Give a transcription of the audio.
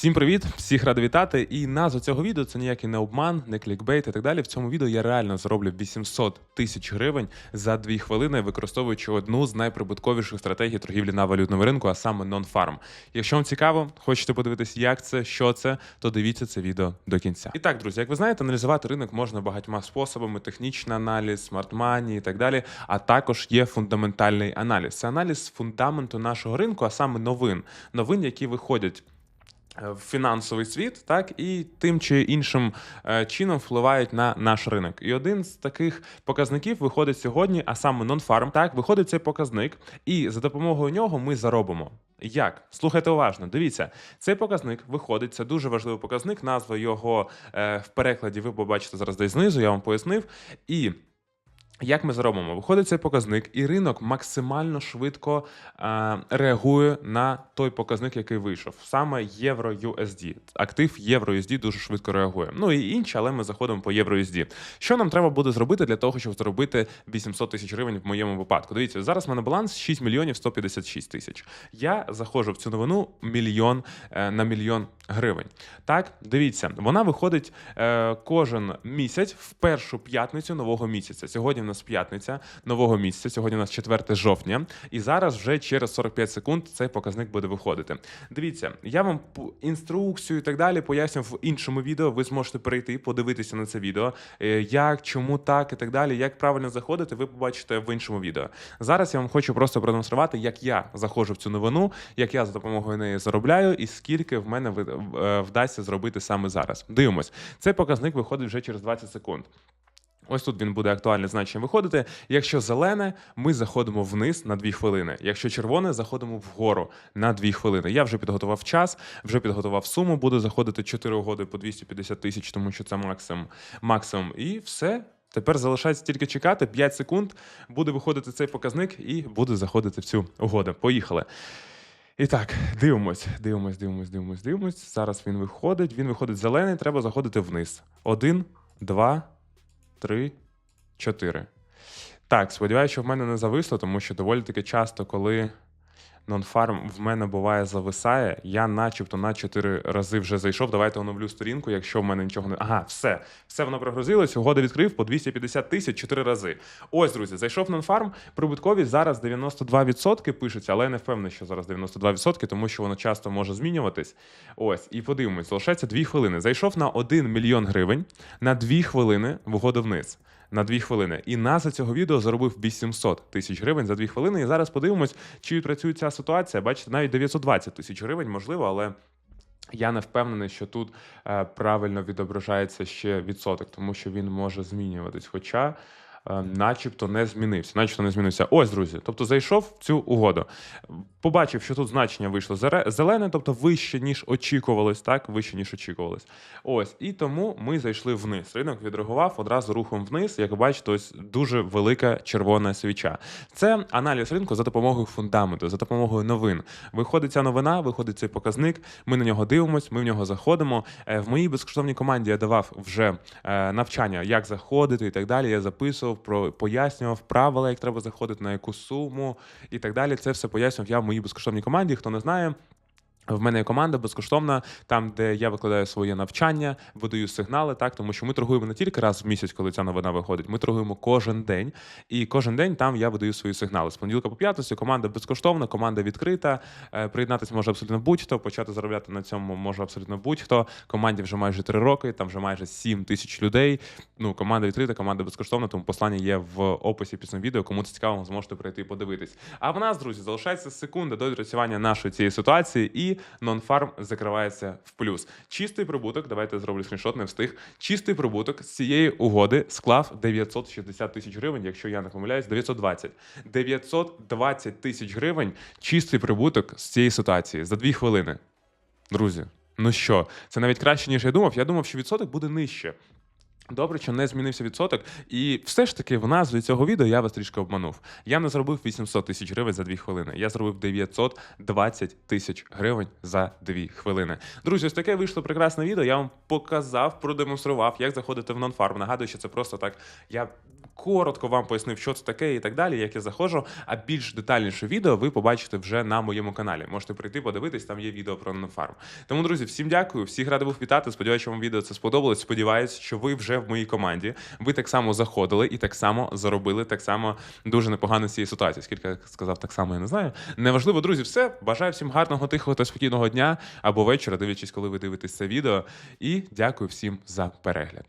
Всім привіт! Всіх радий вітати. І назва цього відео це ніякий не обман, не клікбейт і так далі. В цьому відео я реально зароблю 800 тисяч гривень за 2 хвилини, використовуючи одну з найприбутковіших стратегій торгівлі на валютному ринку, а саме нон-фарм. Якщо вам цікаво, хочете подивитись, як це, що це, то дивіться це відео до кінця. І так, друзі, як ви знаєте, аналізувати ринок можна багатьма способами: технічний аналіз, смарт-мані і так далі. А також є фундаментальний аналіз. Це аналіз фундаменту нашого ринку, а саме новин, новин, які виходять в фінансовий світ, так і тим чи іншим е, чином впливають на наш ринок. І один з таких показників виходить сьогодні, а саме нонфарм. Так, виходить цей показник, і за допомогою нього ми заробимо. Як? Слухайте уважно, дивіться, цей показник виходить, це дуже важливий показник. Назва його е, в перекладі ви побачите зараз десь знизу, я вам пояснив. І як ми заробимо? Виходить цей показник, і ринок максимально швидко е, реагує на той показник, який вийшов. Саме євро USD. Актив євро USD дуже швидко реагує. Ну і інші, але ми заходимо по євро USD. Що нам треба буде зробити для того, щоб заробити 800 тисяч гривень в моєму випадку? Дивіться, зараз в мене баланс 6 мільйонів 156 тисяч. Я заходжу в цю новину мільйон е, на мільйон гривень. Так, дивіться, вона виходить е, кожен місяць в першу п'ятницю нового місяця. Сьогодні в нас п'ятниця нового місяця. Сьогодні у нас 4 жовтня, і зараз вже через 45 секунд цей показник буде виходити. Дивіться, я вам інструкцію і так далі поясню в іншому відео. Ви зможете перейти, подивитися на це відео, е, як, чому так і так далі. Як правильно заходити, ви побачите в іншому відео. Зараз я вам хочу просто продемонструвати, як я заходжу в цю новину, як я за допомогою неї заробляю, і скільки в мене вдасться зробити саме зараз. Дивимось, цей показник виходить вже через 20 секунд. Ось тут він буде актуальне значення виходити. Якщо зелене, ми заходимо вниз на 2 хвилини. Якщо червоне, заходимо вгору на 2 хвилини. Я вже підготував час, вже підготував суму. Буду заходити 4 угоди по 250 тисяч, тому що це максимум. максимум. І все. Тепер залишається тільки чекати 5 секунд. Буде виходити цей показник і буде заходити в цю угоду. Поїхали. І так, дивимось, дивимось, дивимось, дивимось, дивимось. Зараз він виходить. Він виходить зелений, треба заходити вниз. Один, два, три, чотири. Так, сподіваюся, що в мене не зависло, тому що доволі таки часто, коли нонфарм в мене буває зависає, я начебто на 4 рази вже зайшов. Давайте оновлю сторінку, якщо в мене нічого не. Ага, все. Все воно прогрузилось. Угода відкрив по 250 тисяч 4 рази. Ось, друзі, зайшов нонфарм. Прибутковість зараз 92% пишеться, але я не впевнений, що зараз 92%, тому що воно часто може змінюватись. Ось, і подивимось, залишається 2 хвилини. Зайшов на 1 мільйон гривень на 2 хвилини вгода вниз. На 2 хвилини. І НАСА цього відео заробив 800 тисяч гривень за 2 хвилини. І зараз подивимось, чи відпрацює ця ситуація. Бачите, навіть 920 тисяч гривень, можливо, але. Я не впевнений, що тут е, правильно відображається ще відсоток, тому що він може змінюватись. Хоча, начебто, не змінився. Начебто не змінився. Ось, друзі. Тобто зайшов в цю угоду. Побачив, що тут значення вийшло зелене, тобто вище, ніж очікувалось, так, вище, ніж очікувалось. Ось, і тому ми зайшли вниз. Ринок відреагував одразу рухом вниз. Як ви бачите, ось дуже велика червона свіча. Це аналіз ринку за допомогою фундаменту, за допомогою новин. Виходить ця новина, виходить цей показник. Ми на нього дивимось, ми в нього заходимо. Е, В моїй безкоштовній команді я давав вже е, навчання, як заходити і так далі. Я записував, про пояснював правила, як треба заходити, на яку суму і так далі. Це все пояснював я в моїй безкоштовній команді. Хто не знає. В мене є команда безкоштовна, там, де я викладаю своє навчання, видаю сигнали, так тому що ми торгуємо не тільки раз в місяць, коли ця новина виходить. Ми торгуємо кожен день, і кожен день там я видаю свої сигнали. З понеділка по п'ятницю команда безкоштовна, команда відкрита. Е, Приєднатися може абсолютно будь-хто. Почати заробляти на цьому може абсолютно будь-хто. Команді вже майже три роки, там вже майже 7 тисяч людей. Ну, команда відкрита, команда безкоштовна, тому послання є в описі під цим відео. Кому це цікаво, зможете прийти і подивитись. А в нас, друзі, залишається секунда до відпрацювання нашої цієї ситуації, і нонфарм закривається в плюс. Чистий прибуток. Давайте зроблю скріншот, не встиг. Чистий прибуток з цієї угоди склав 960 тисяч гривень, якщо я не помиляюсь, 920. 920 тисяч гривень чистий прибуток з цієї ситуації за дві хвилини. Друзі, ну що, це навіть краще, ніж я думав. Я думав, що відсоток буде нижче. Добре, що не змінився відсоток, і все ж таки в назві цього відео я вас трішки обманув. Я не зробив 800 тисяч гривень за 2 хвилини. Я зробив 920 тисяч гривень за 2 хвилини. Друзі, ось таке вийшло прекрасне відео. Я вам показав, продемонстрував, як заходити в нонфарм. Нагадую, що це просто так. Я коротко вам пояснив, що це таке і так далі, як я заходжу. А більш детальніше відео ви побачите вже на моєму каналі. Можете прийти, подивитись, там є відео про Нанофарм. Тому, друзі, всім дякую, всіх радий був вітати. Сподіваюся, вам відео це сподобалось. Сподіваюсь, що ви вже в моїй команді. Ви так само заходили і так само заробили, так само дуже непогано з цієї ситуації. Скільки я сказав, так само я не знаю. Неважливо, друзі, все. Бажаю всім гарного, тихого та спокійного дня або вечора, дивлячись, коли ви дивитесь це відео. І дякую всім за перегляд.